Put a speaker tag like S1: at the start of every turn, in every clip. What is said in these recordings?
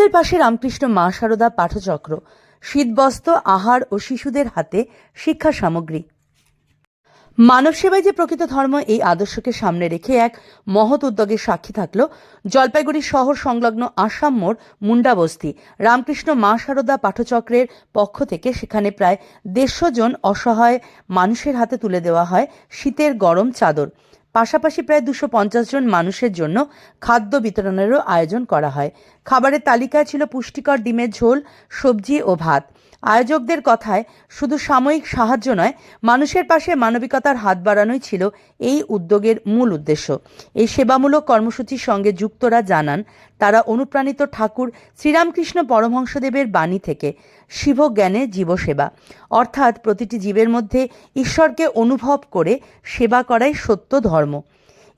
S1: শিশুদের পাশে রামকৃষ্ণ মা সারদা পাঠচক্র, শীতবস্ত্র, আহার ও শিশুদের হাতে শিক্ষা সামগ্রী। মানব সেবায় যে প্রকৃত ধর্ম, এই আদর্শকে সামনে রেখে এক মহৎ উদ্যোগের সাক্ষী থাকল জলপাইগুড়ি শহর সংলগ্ন আসাম মোড় মুন্ডাবস্তি রামকৃষ্ণ মা সারদা পাঠচক্রের পক্ষ থেকে সেখানে প্রায় দেড়শো জন অসহায় মানুষের হাতে তুলে দেওয়া হয় শীতের গরম চাদর। পাশাপাশি প্রায় দুশো জন মানুষের জন্য খাদ্য বিতরণেরও আয়োজন করা হয়। খাবারের তালিকায় ছিল পুষ্টিকর ডিমের ঝোল, সবজি ও ভাত। আয়োজকদের কথায় শুধু সাময়িক সাহায্য নয়, মানুষের পাশে মানবিকতার হাত বাড়ানোই ছিল এই উদ্যোগের মূল উদ্দেশ্য। এই সেবামূলক কর্মসূচির সঙ্গে যুক্তরা জানান, তারা অনুপ্রাণিত ঠাকুর শ্রীরামকৃষ্ণ পরমহংসদেবের বাণী থেকে শিবজ্ঞানে জীবসেবা। অর্থাৎ প্রতিটি জীবের মধ্যে ঈশ্বরকে অনুভব করে সেবা করাই সত্য ধর্ম।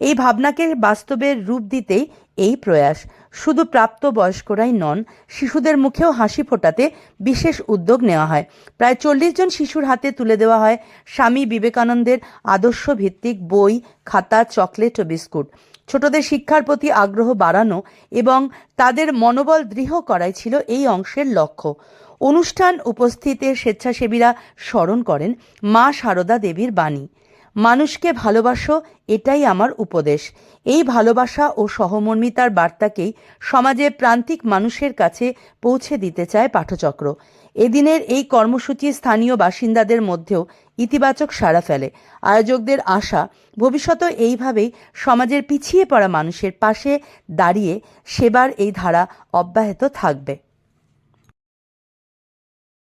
S1: এই ভাবনাকে বাস্তবের রূপ দিতেই এই প্রয়াস। শুধু প্রাপ্তবয়স্করাই নন, শিশুদের মুখেও হাসি ফোটাতে বিশেষ উদ্যোগ নেওয়া হয়। প্রায় চল্লিশ জন শিশুর হাতে তুলে দেওয়া হয় স্বামী বিবেকানন্দের আদর্শ ভিত্তিক বই, খাতা, চকলেট ও বিস্কুট। ছোটদের শিক্ষার প্রতি আগ্রহ বাড়ানো এবং তাদের মনোবল দৃঢ় করাই ছিল এই অংশের লক্ষ্য। অনুষ্ঠান উপস্থিতে স্বেচ্ছাসেবীরা স্মরণ করেন মা সারদা দেবীর বাণী। মানুষকে ভালোবাসো, এটাই আমার উপদেশ। এই ভালোবাসা ও সহমর্মিতার বার্তাকেই সমাজে প্রান্তিক মানুষের কাছে পৌঁছে দিতে চায় পাঠচক্র। এদিনের এই কর্মসূচি স্থানীয় বাসিন্দাদের মধ্যেও ইতিবাচক সাড়া ফেলে। আয়োজকদের আশা ভবিষ্যতে এইভাবেই সমাজের পিছিয়ে পড়া মানুষের পাশে দাঁড়িয়ে সেবার এই ধারা অব্যাহত থাকবে।